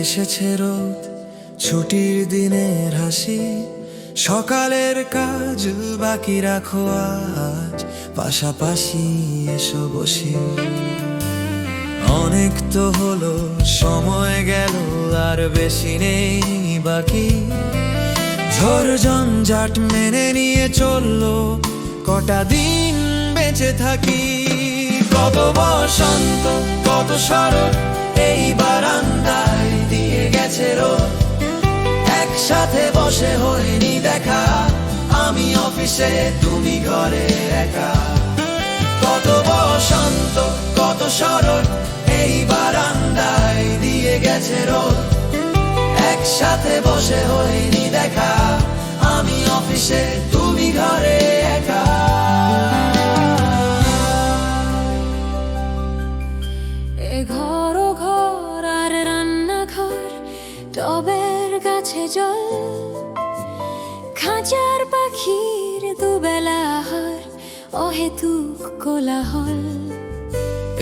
এসেছে রোদ, ছুটির দিনের হাসি। সকালের কাজ বাকি রাখো আজ, পাশাপাশি এসো বসি। অনেক তো হলো, সময় গেল, আর বেশি নেই বাকি। ঝড় জঞ্জাট মেনে নিয়ে চলল, কটা দিন বেঁচে থাকি। কত বসন্ত, কত শরৎ এই বারান্দায় দিয়ে গেছে রোদ। একসাথে বসে হয়নি দেখা, আমি অফিসে, তুমি ঘরে একা। কত বসন্ত, কত শরৎ এই বারান্দায় দিয়ে গেছে রোদ। একসাথে বসে হয়নি দেখা, আমি অফিসে, তুমি ঘরে গাছে জল। খাঁচার পাখির দুবেলা আহার, অহেতুক কোলাহল।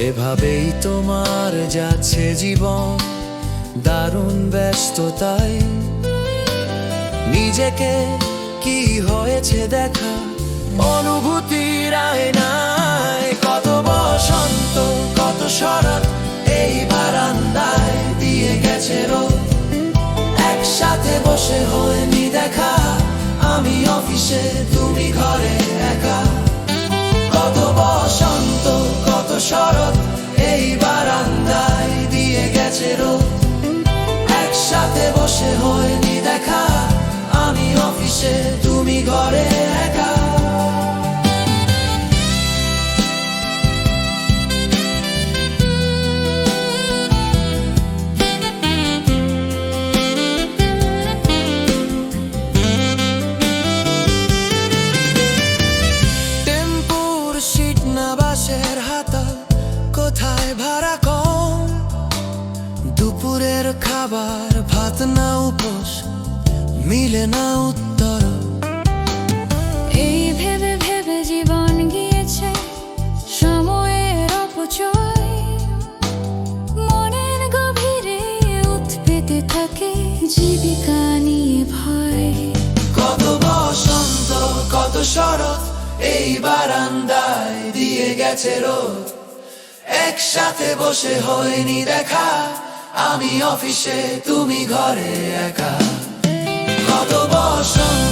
এভাবেই তোমার যাচ্ছে জীবন, দারুণ ব্যস্ততায়। নিজেকে কি হয়েছে দেখা, অনুভূতির আয়নায় কত বসন্ত, কত শরৎ, এই বারান্দায় দিয়ে গেছে রোদ। একসাথে বসে হয়নি দেখা। আমি অফিসে, তুমি ঘরে একা। কত বসন্ত, কত শরৎ, এই বারান্দায় দিয়ে গেছে রোদ। একসাথে বসে হয়নি দেখা। আমি অফিসে, তুমি ঘরে দুপুরের খাবার ভাত না উপোস মিলে না উত্তর। এই ভেবে ভেবে জীবন গিয়েছে সময়ের অপচয়। মনের গভীরে উৎপেতে থাকে জীবিকা নিয়ে ভয়। কত বসন্ত কত শরৎ এই বারান্দায় দিয়ে গেছে রোদ। একসাথে বসে হয়নি দেখা আমি অফিসে তুমি ঘরে একা। কত বসন্ত